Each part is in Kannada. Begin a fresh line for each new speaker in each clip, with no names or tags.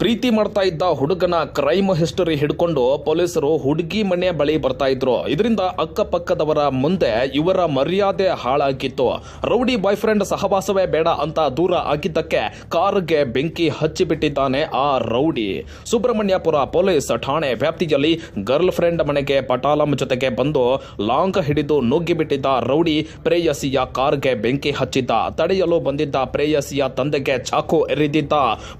ಪ್ರೀತಿ ಮಾಡ್ತಾ ಇದ್ದ ಹುಡುಗನ ಕ್ರೈಮ್ ಹಿಸ್ಟರಿ ಹಿಡ್ಕೊಂಡು ಪೊಲೀಸರು ಹುಡುಗಿ ಮನೆ ಬಳಿ ಬರ್ತಾ ಇದ್ರು. ಇದರಿಂದ ಅಕ್ಕಪಕ್ಕದವರ ಮುಂದೆ ಇವರ ಮರ್ಯಾದೆ ಹಾಳಾಗಿತ್ತು. ರೌಡಿ ಬಾಯ್ ಫ್ರೆಂಡ್ ಸಹವಾಸವೇ ಬೇಡ ಅಂತ ದೂರ ಆಗಿದ್ದಕ್ಕೆ ಕಾರ್ಗೆ ಬೆಂಕಿ ಹಚ್ಚಿಬಿಟ್ಟಿದ್ದಾನೆ ಆ ರೌಡಿ. ಸುಬ್ರಹ್ಮಣ್ಯಪುರ ಪೊಲೀಸ್ ಠಾಣೆ ವ್ಯಾಪ್ತಿಯಲ್ಲಿ ಗರ್ಲ್ ಫ್ರೆಂಡ್ ಮನೆಗೆ ಪಟಾಲಂ ಜೊತೆಗೆ ಬಂದು ಲಾಂಗ್ ಹಿಡಿದು ನುಗ್ಗಿಬಿಟ್ಟಿದ್ದ ರೌಡಿ ಪ್ರೇಯಸಿಯ ಕಾರ್ಗೆ ಬೆಂಕಿ ಹಚ್ಚಿದ್ದ. ತಡೆಯಲು ಬಂದಿದ್ದ ಪ್ರೇಯಸಿಯ ತಂದೆಗೆ ಚಾಕು ಎರಿದಿದ್ದ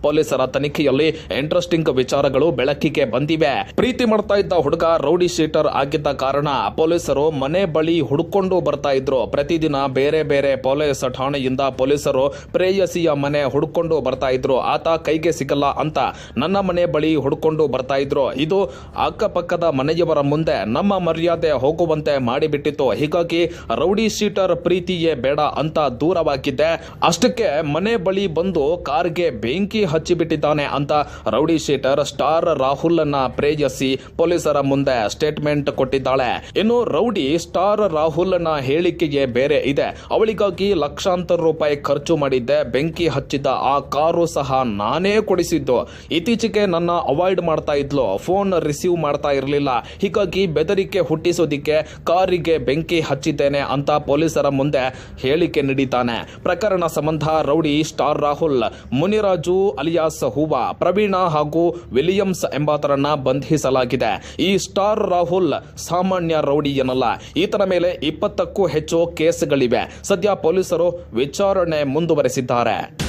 ಪೊಲೀಸರ ತನಿಖೆಯಲ್ಲಿ ಇಂಟ್ರೆಸ್ಟಿಂಗ್ ವಿಚಾರಗಳು ಬೆಳಕಿಗೆ ಬಂದಿವೆ. ಪ್ರೀತಿ ಮಾಡ್ತಾ ಇದ್ದ ಹುಡುಗ ರೌಡಿ ಶೀಟರ್ ಆಗಿದ್ದ ಕಾರಣ ಪೊಲೀಸರು ಮನೆ ಬಳಿ ಹುಡುಕೊಂಡು ಬರ್ತಾ ಇದ್ರು. ಪ್ರತಿದಿನ ಬೇರೆ ಬೇರೆ ಪೊಲೀಸ್ ಠಾಣೆಯಿಂದ ಪೊಲೀಸರು ಪ್ರೇಯಸಿಯ ಮನೆ ಹುಡುಕೊಂಡು ಬರ್ತಾ ಇದ್ರು. ಆತ ಕೈಗೆ ಸಿಗಲ್ಲ ಅಂತ ನನ್ನ ಮನೆ ಬಳಿ ಹುಡುಕೊಂಡು ಬರ್ತಾ ಇದ್ರು. ಇದು ಅಕ್ಕಪಕ್ಕದ ಮನೆಯವರ ಮುಂದೆ ನಮ್ಮ ಮರ್ಯಾದೆ ಹೋಗುವಂತೆ ಮಾಡಿಬಿಟ್ಟಿತ್ತು. ಹೀಗಾಗಿ ರೌಡಿ ಶೀಟರ್ ಪ್ರೀತಿಯೇ ಬೇಡ ಅಂತ ದೂರವಾಗಿದ್ದೆ. ಅಷ್ಟಕ್ಕೆ ಮನೆ ಬಳಿ ಬಂದು ಕಾರ್ಗೆ ಬೆಂಕಿ ಹಚ್ಚಿಬಿಟ್ಟಿದ್ದಾನೆ ಅಂತ ರೌಡಿ ಶೀಟರ್ ಸ್ಟಾರ್ ರಾಹುಲ್ ಅನ್ನ ಪ್ರೇಯಸಿ ಪೊಲೀಸರ ಮುಂದೆ ಸ್ಟೇಟ್ಮೆಂಟ್ ಕೊಟ್ಟಿದ್ದಾಳೆ. ಇನ್ನು ರೌಡಿ ಸ್ಟಾರ್ ರಾಹುಲ್ನ ಹೇಳಿಕೆಗೆ ಬೇರೆ ಇದೆ. ಅವಳಿಗಾಗಿ ಲಕ್ಷಾಂತರ ರೂಪಾಯಿ ಖರ್ಚು ಮಾಡಿದ್ದೆ, ಬೆಂಕಿ ಹಚ್ಚಿದ್ದ, ಆ ಕಾರು ಸಹ ನಾನೇ ಕೊಡಿಸಿದ್ದು. ಇತ್ತೀಚೆಗೆ ನನ್ನ ಅವಾಯ್ಡ್ ಮಾಡ್ತಾ ಇದ್ಲು, ಫೋನ್ ರಿಸೀವ್ ಮಾಡ್ತಾ ಇರಲಿಲ್ಲ. ಹೀಗಾಗಿ ಬೆದರಿಕೆ ಹುಟ್ಟಿಸೋದಿಕ್ಕೆ ಕಾರಿಗೆ ಬೆಂಕಿ ಹಚ್ಚಿದ್ದೇನೆ ಅಂತ ಪೊಲೀಸರ ಮುಂದೆ ಹೇಳಿಕೆ ನೀಡಿದ್ದಾನೆ. ಪ್ರಕರಣ ಸಂಬಂಧ rowdy star Rahul, Muniraju alias ಹೂವಾ ಪ್ರವೀಣ ಹಾಗೂ ವಿಲಿಯಮ್ಸ್ ಎಂಬಾತರನ್ನ ಬಂಧಿಸಲಾಗಿದೆ. ಈ ಸ್ಟಾರ್ ರಾಹುಲ್ ಸಾಮಾನ್ಯ ರೌಡಿ ಏನಲ್ಲ ಈತನ ಮೇಲೆ ಇಪ್ಪತ್ತಕ್ಕೂ ಹೆಚ್ಚು ಕೇಸ್ಗಳಿವೆ. ಸದ್ಯ ಪೊಲೀಸರು ವಿಚಾರಣೆ ಮುಂದುವರೆಸಿದ್ದಾರೆ.